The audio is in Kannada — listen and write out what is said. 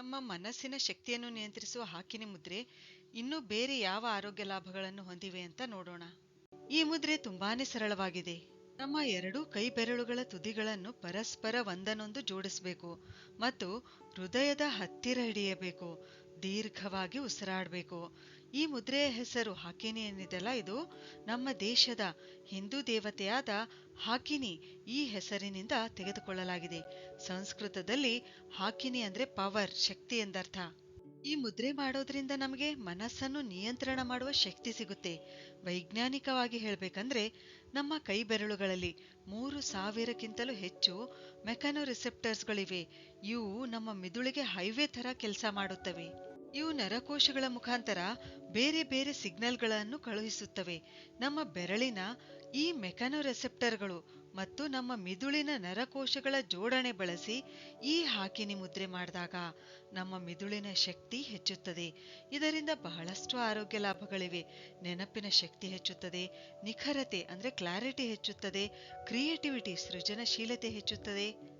ನಮ್ಮ ಮನಸ್ಸಿನ ಶಕ್ತಿಯನ್ನು ನಿಯಂತ್ರಿಸುವ ಹಾಕಿನಿ ಮುದ್ರೆ ಇನ್ನೂ ಬೇರೆ ಯಾವ ಆರೋಗ್ಯ ಲಾಭಗಳನ್ನು ಹೊಂದಿವೆ ಅಂತ ನೋಡೋಣ. ಈ ಮುದ್ರೆ ತುಂಬಾನೇ ಸರಳವಾಗಿದೆ. ನಮ್ಮ ಎರಡೂ ಕೈ ಬೆರಳುಗಳ ತುದಿಗಳನ್ನು ಪರಸ್ಪರ ಒಂದನ್ನೊಂದು ಜೋಡಿಸಬೇಕು ಮತ್ತು ಹೃದಯದ ಹತ್ತಿರ ಹಿಡಿಯಬೇಕು. ದೀರ್ಘವಾಗಿ ಉಸಿರಾಡಬೇಕು. ಈ ಮುದ್ರೆಯ ಹೆಸರು ಹಾಕಿನಿ ಏನಿದೆಯಲ್ಲ ಇದು? ನಮ್ಮ ದೇಶದ ಹಿಂದೂ ದೇವತೆಯಾದ ಹಾಕಿನಿ ಈ ಹೆಸರಿನಿಂದ ತೆಗೆದುಕೊಳ್ಳಲಾಗಿದೆ. ಸಂಸ್ಕೃತದಲ್ಲಿ ಹಾಕಿನಿ ಅಂದ್ರೆ ಪವರ್, ಶಕ್ತಿ ಎಂದರ್ಥ. ಈ ಮುದ್ರೆ ಮಾಡೋದ್ರಿಂದ ನಮಗೆ ಮನಸ್ಸನ್ನು ನಿಯಂತ್ರಣ ಮಾಡುವ ಶಕ್ತಿ ಸಿಗುತ್ತೆ. ವೈಜ್ಞಾನಿಕವಾಗಿ ಹೇಳಬೇಕಂದ್ರೆ ನಮ್ಮ ಕೈ ಬೆರಳುಗಳಲ್ಲಿ ಮೂರು ಸಾವಿರಕ್ಕಿಂತಲೂ ಹೆಚ್ಚು ಮೆಕ್ಯಾನೋ ರಿಸೆಪ್ಟರ್ಸ್ಗಳಿವೆ ಇವು ನಮ್ಮ ಮಿದುಳಿಗೆ ಹೈವೇ ಥರ ಕೆಲಸ ಮಾಡುತ್ತವೆ. ಇವು ನರಕೋಶಗಳ ಮುಖಾಂತರ ಬೇರೆ ಬೇರೆ ಸಿಗ್ನಲ್ಗಳನ್ನು ಕಳುಹಿಸುತ್ತವೆ. ನಮ್ಮ ಬೆರಳಿನ ಈ ಮೆಕ್ಯಾನೋ ರೆಸೆಪ್ಟರ್ಗಳು ಮತ್ತು ನಮ್ಮ ಮಿದುಳಿನ ನರಕೋಶಗಳ ಜೋಡಣೆ ಬಳಸಿ ಈ ಹಾಕಿನಿ ಮುದ್ರೆ ಮಾಡಿದಾಗ ನಮ್ಮ ಮಿದುಳಿನ ಶಕ್ತಿ ಹೆಚ್ಚುತ್ತದೆ. ಇದರಿಂದ ಬಹಳಷ್ಟು ಆರೋಗ್ಯ ಲಾಭಗಳಿವೆ. ನೆನಪಿನ ಶಕ್ತಿ ಹೆಚ್ಚುತ್ತದೆ. ನಿಖರತೆ ಅಂದ್ರೆ ಕ್ಲಾರಿಟಿ ಹೆಚ್ಚುತ್ತದೆ. ಕ್ರಿಯೇಟಿವಿಟಿ ಸೃಜನಶೀಲತೆ ಹೆಚ್ಚುತ್ತದೆ.